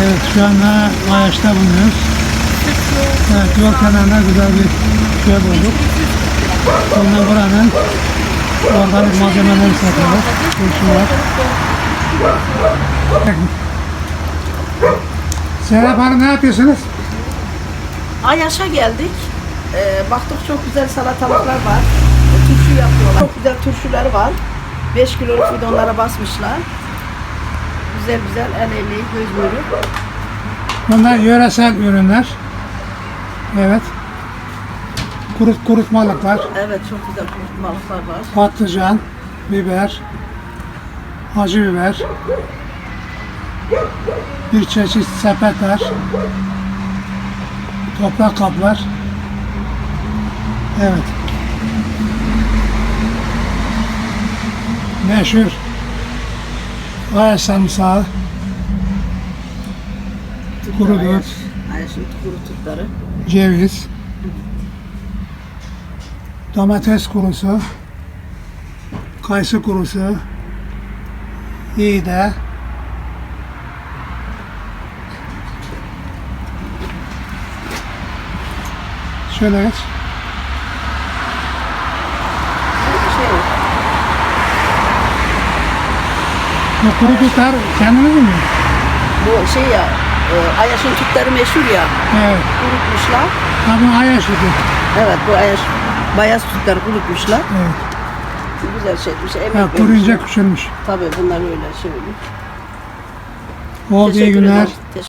Evet şu anda Ayaş'ta bulunuyoruz. Evet yol kenarına güzel bir köy bulduk. Sonra buranın organik malzemeleri satıyorlar. Turşular. Serap Hanım ne yapıyorsunuz? Ayaş'a geldik. Ee, baktık çok güzel salatalıklar var. Turşu yapıyorlar. Çok güzel turşuları var. 5 kiloluk bidonlara basmışlar. Güzel güzel el emeği, göz nuru. Bunlar yöresel ürünler. Evet. Kurut kurutmalıklar, Evet çok güzel kurutmalıklar var. patlıcan, biber, acı biber, bir çeşit sepetler, toprak kaplar. Evet. Meşhur Ayaş sarımsağı, Kuru dut. Ayaş'ın kuru tutları. ceviz, domates kurusu, kayısı kurusu, iğde, şöyle geç. Şey, Bu kuru tutar kendiniz mi? bu şey ya, e, Ayaş'ın tutları meşhur ya. Evet. Kurutmuşlar. Ha bu ayaş tutu. Evet bu Ayaş bayaz tutları kurutmuşlar. Evet. Güzel etmiş. Emek Ha, kuruyunca vermişler. küçülmüş. Tabii bunlar öyle şey oluyor. Oldu iyi günler. Teşekkür